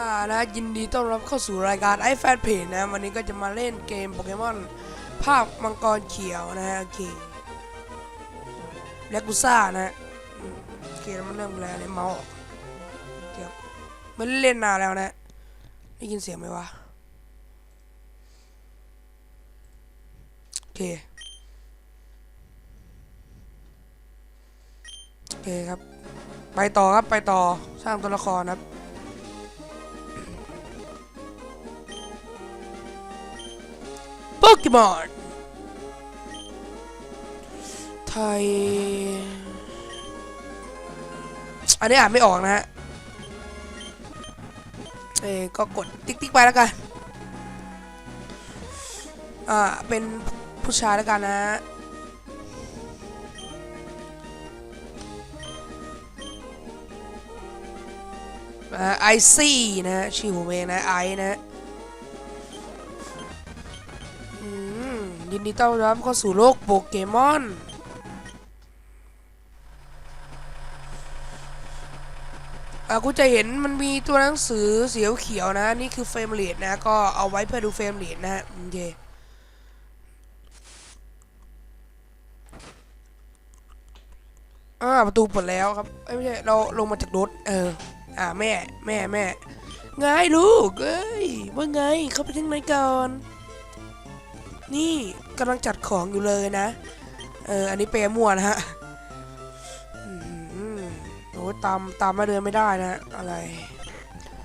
่านะยินดีต้อนรับเข้าสู่รายการไอแฟนเพจนะ วันนี้ก็จะมาเล่นเกมโปเกมอนภาพมังกรเขียวนะฮะโอเคแลกูซ่านะฮะอืมโอเคมันเริ่มแล้วเนี่ยเมาส์ออกเดี๋ยวไม่ได้เล่นนานแล้วนะได้ยินเสียงไหมวะโอเคโอเคครับ ไปต่อครับไปต่อสร้างตัวละครครับ เกมอนไทย อันนี้อ่านไม่ออกนะฮะ เอ้ก็กดติ๊กติ๊กไปแล้วกัน อ่า เป็นผู้ชายแล้วกันนะฮะไอซี่นะฮะชื่อผมเองนะไอนะ ยินดีต้อนรับเข้าสู่โลกโปเกมอน อะกูจะเห็นมันมีตัวหนังสือสีเขียวนะ นี่คือเฟรมเรทนะ ก็เอาไว้เพื่อดูเฟรมเรทนะฮะโอเคอ่าประตูเปิดแล้วครับไม่ใช่เราลงมาจากรถเออ อ่าแม่แม่แม่ไงลูกเอ้ยว่าไงเข้าไปทางไหนก่อน นี่กำลังจัดของอยู่เลยนะ เออ อันนี้เปรมั่วนะฮะโอ้ยตามตามมาเดินไม่ได้นะ อะไร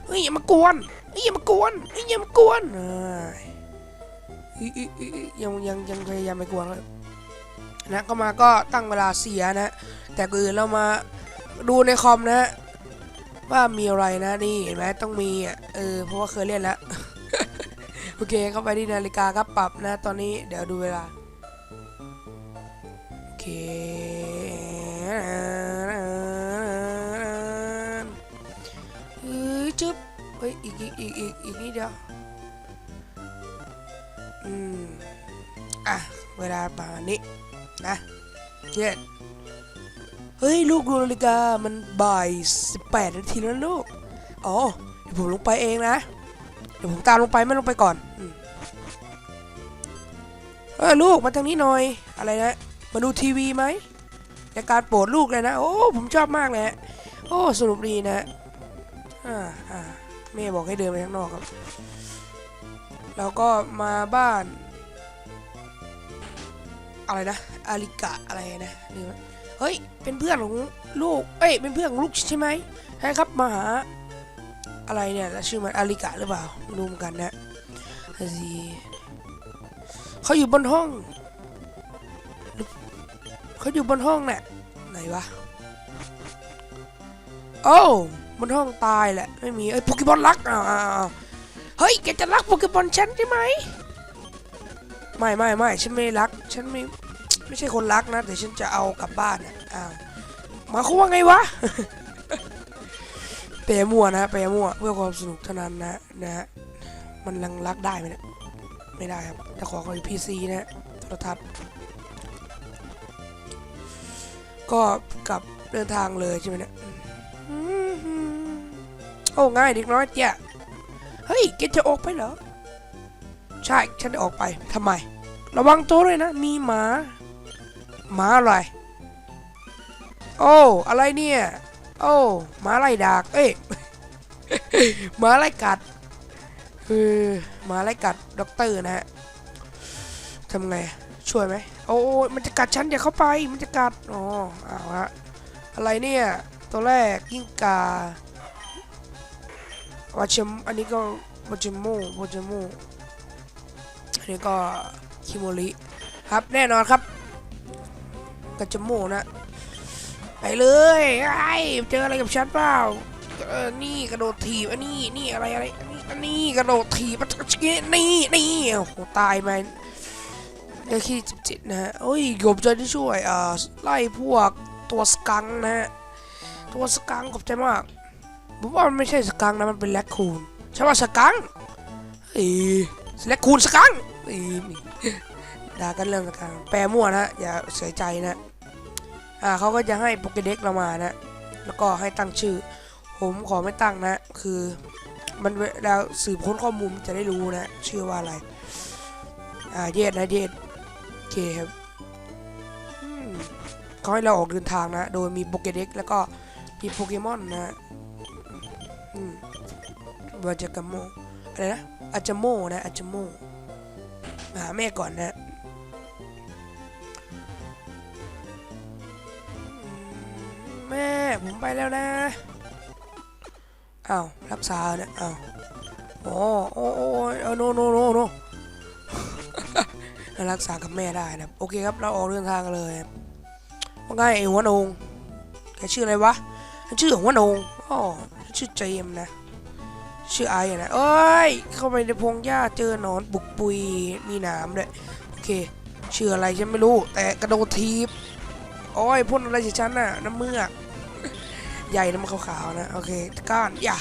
เฮ้ยอย่ามากวนเฮ้ยอย่ามากวนเฮ้ยอย่ามากวนเอ้ยยังยังยังพยายามไม่กวนเลยนะก็มาก็ตั้งเวลาเสียนะ แต่ก่อนอื่นเรามาดูในคอมนะ ว่ามีอะไรนะนี่เห็นไหมต้องมีอะเออเพราะว่าเคยเล่นแล้ว อเคเข้าไปที่นาฬิกาครับปรับนะตอนนี้เดี๋ยวดูเวลาโอเคเฮ้ยจึ๊บเฮ้ยอีกอีกอีกอีกอีกนิดเดียวอืมอะเวลาประมาณนี้นะเย็ดเฮ้ยลูกดูนาฬิกามันบ่าย18นาทีแล้วลูกอ๋อเดี๋ยวผมลงไปเองนะ ดี๋ยวผมตามลงไปไม่ลงไปก่อนเออลูกมาทางนี้หน่อย อะไรนะมาดูทีวีไหมรายการโปรดลูกเลยนะ โอ้ผมชอบมากเลยโอ้สนุกดีนะอ่าอ่าแม่บอกให้เดินไปข้างนอกครับแล้วก็มาบ้าน อะไรนะอาริกะอะไรนะนี่เฮ้ยเป็นเพื่อนของลูกเอ้ยเป็นเพื่อนของลูกใช่ไหมใช่ครับมาหา อะไรเนี่ยแล้วชื่อมันอาริกะหรือเปล่ารู้เหมือนกันนะอาซีเขาอยู่บนห้องเขาอยู่บนห้องน่ะไหนวะโอ้บนห้องตายแหละไม่มีเอ้ยโปเกมอนรักอ้าวอ้าเฮ้ยแกจะรักโปเกมอนฉันใช่ไหมไม่ไม่ไม่ฉันไม่รัก ฉันไม่ไม่ใช่คนรักนะแต่ฉันจะเอากลับบ้านน่ะอ้าวหมายความว่าไงวะ เปรมั่วนะเปรมั่วเพื่อความสนุกเท่านั้นนะนะฮะมันรังรักได้ไหมเนี่ยไม่ได้ครับแต่ขอขอพีซีนะโทรทัศน์ก็กลับเดินทางเลยใช่ไหมเนี่ยโอ้ง่ายเด็กน้อยเจ้ะเฮ้ยแกจะออกไปเหรอ ใช่ฉันจะออกไปทำไม ระวังตัวด้วยนะ มีหมา หมาอะไร โอ้ อะไรเนี่ย โอ้หมาไล่ดากเอ้ยหมาไล่กัดเออหมาไล่กัดด็อกเตอร์นะฮะทำไงช่วยไหมโอ้มันจะกัดฉันอย่าเข้าไปมันจะกัดอ๋อเอาฮะอะไรเนี่ยตัวแรกกิ้งกาวาชมอันนี้ก็วาจมูวาจมูอันนี้ก็คิโมริครับแน่นอนครับกระจมูนะ ไปเลยไอ้เจออะไรกับฉันเปล่าเออนี่กระโดดถีบอันนี้นี่อะไรอะไรอันนี้อันนี้กระโดดถีบมันนี่นี่โอ้โหตายไปเดี๋ยขี้จิบจิตนะฮะโอ้ยขอบใจที่ช่วยอ่าไล่พวกตัวสกังนะฮะตัวสกังขอบใจมากผมว่ามันไม่ใช่สกังนะมันเป็นแลคคูนใช่ว่าสกังเอ้ยแลคคูนสกังเอ้ยนี่ด่ากันเรื่องสกังแปลมั่วนะอย่าเสียใจนะ อ่าเขาก็จะให้โปเกเด็กเรามานะ แล้วก็ให้ตั้งชื่อ ผมขอไม่ตั้งนะ คือมันเวลาสืบค้นข้อมูลจะได้รู้นะ ชื่อว่าอะไร อ่าเยดนะเยดโอเคครับเขาให้เราออกเดินทางนะ โดยมีโปเกเด็กแล้วก็มีโปเกมอนนะอืมวาจากาโมอะไรนะอาจาโมนะอาจาโมมาหาแม่ก่อนนะ แม่ผมไปแล้วนะอ้าวรักษาเนี่ยอ้าวโอ้โอ้โอ้เออโนโนโนโนรักษากับแม่ได้นะโอเคครับเราออกเดินทางกันเลยว่าไงไอ้หัวนงแกชื่ออะไรวะชื่อหัวนงอ๋อชื่อเจมนะชื่อไอ้นะเอ้ยเข้าไปในพงหญ้าเจอหนอนบุกปุยมีหนามด้วยโอเคชื่ออะไรฉันไม่รู้ แต่กระโดดทีบ โอ้ยพ่นอะไรจากฉันน่ะน้ำเมือกใหญ่น้ำมันขาวๆนะ โอเคก้านอย่า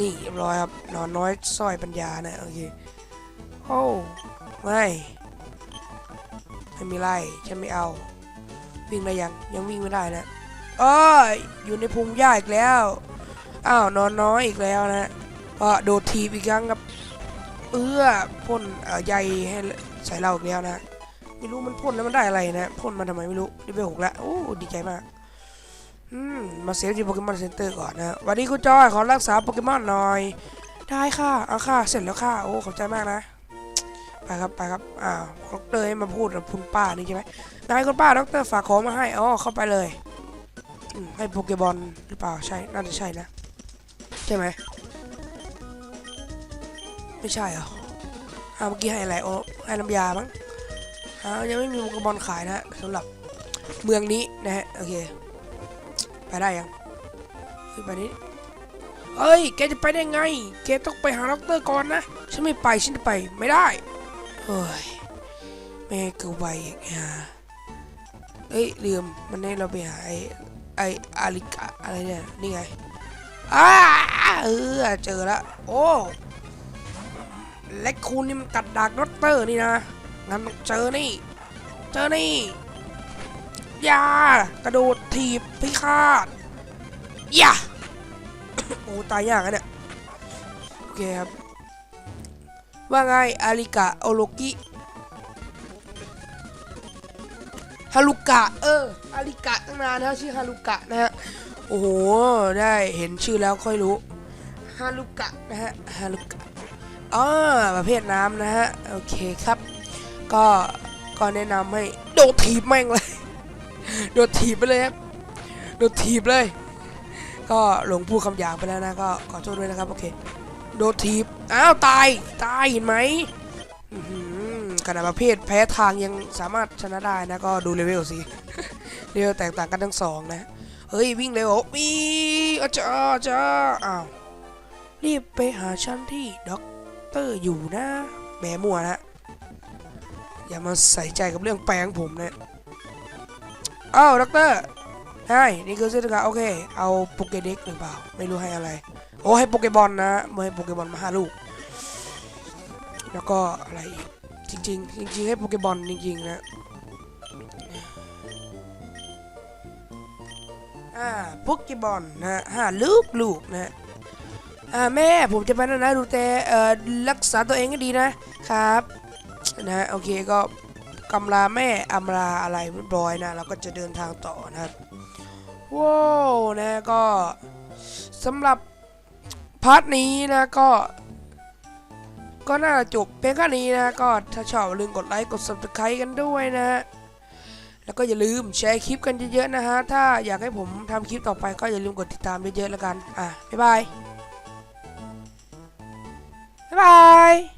นี่เรียบร้อยครับนอนน้อยสร้อยปัญญานะ โอเค โอ้ไม่ไม่มีไรฉันไม่เอา วิ่งได้ยัง ยังวิ่งไม่ได้นะเอ้ยอยู่ในพงหญ้าอีกแล้ว อ้าวนอนน้อยอีกแล้วนะก็โดดทีบอีกครั้งครับ เอื้อพ่นเอ่ใยให้ใส่เราอีกแล้วนะ ไม่รู้มันพ่นแล้วมันได้อะไรนะพ่นมาทำไมไม่รู้ดิเวลหกแล้วโอ้ดีใจมากอืมมาเซฟที่โปเกมอนเซ็นเตอร์ก่อนนะวันนี้คุณจอยขอรักษาโปเกมอนหน่อย ได้ค่ะเอาค่ะเสร็จแล้วค่ะโอ้ขอบใจมากนะไปครับไปครับอ้าวดอกเตอร์ให้มาพูดกับคุณป้านี่ใช่ไหมนายคุณป้าดอกเตอร์ฝากของมาให้อ๋อเข้าไปเลยให้โปเกบอลหรือเปล่าใช่น่าจะใช่นะใช่ไหมไม่ใช่เหรออ้าวเมื่อกี้ให้อะไรโอ้ให้น้ำยามั้งอ้าว ยังไม่มีโปเกมอนขายนะสำหรับเมืองนี้นะฮะโอเค ไปได้ยังขึ้นไปนี้เอ้ย แกจะไปได้ไง แกต้องไปหาด็อกเตอร์ก่อนนะ ฉันไม่ไปฉันจะไปไม่ได้เฮ้ยแม่กูไปอีกฮะเอ้ยลืมมันให้เราไปหาไอ้ไอ้อาริกะอะไรเนี่ยนี่ไงอ้าเออเจอแล้วโอ้เล็กคูณนี่มันกัดดากด็อกเตอร์นี่นะ งั้นต้องเจอนี่ เจอนี่ยากระโดดถีบพิฆาตยาโอ้ตายยากอะเนี่ยโอเคครับว่าไงอาริกะโอโลกิฮารุกะเอออาริกะตั้งนานแล้วชื่อฮารุกะนะฮะโอ้โหได้เห็นชื่อแล้วค่อยรู้ฮารุกะนะฮะฮารุกะอ๋อประเภทน้ำนะฮะโอเคครับ ก็ก็แนะนำให้โดดถีบแม่งเลยโดดถีบไปเลยครับโดดถีบเลย ก็หลงพูดคำหยาบไปแล้วนะก็ขอโทษด้วยนะครับโอเคโดดถีบอ้าวตายตายเห็นไหมขนาดประเภทแพ้ทางยังสามารถชนะได้นะก็ดูเลเวลสิเลเวลแตกต่างกันทั้งสองนะเฮ้ยวิ่งเร็วมีอาจารย์อาจารย์อ้าวรีบไปหาฉันที่ด็อกเตอร์อยู่นะแหมมัวนะ อย่ามาใส่ใจกับเรื่องแปลงผมนะอ้าวด็อกเตอร์ใช่นี่คือเสื้อผ้าโอเค เอาโปเกเด็กหรือเปล่า ไม่รู้ให้อะไร โอ้ให้โปเกบอลนะมาให้โปเกบอลมาห้าลูก แล้วก็อะไรอีกจริง ๆ จริง ๆ ให้โปเกบอลจริง ๆ นะอ่าโปเกบอลนะห้าลูกลูกนะอ่าแม่ผมจะไปแล้วนะดูแต่เอ่อรักษาตัวเองให้ดีนะครับ นะโอเคก็กำลาแม่อำลาอะไรเรียบร้อยนะเราก็จะเดินทางต่อนะครับว้าวนะก็สำหรับพาร์ทนี้นะก็ ก็น่าจะจบเพียงแค่นี้นะก็ถ้าชอบลืมกดไลค์กด subscribe กันด้วยนะฮะแล้วก็อย่าลืมแชร์คลิปกันเยอะๆนะฮะถ้าอยากให้ผมทำคลิปต่อไปก็อย่าลืมกดติดตามเยอะๆแล้วกันอะบ๊ายบายบ๊ายบาย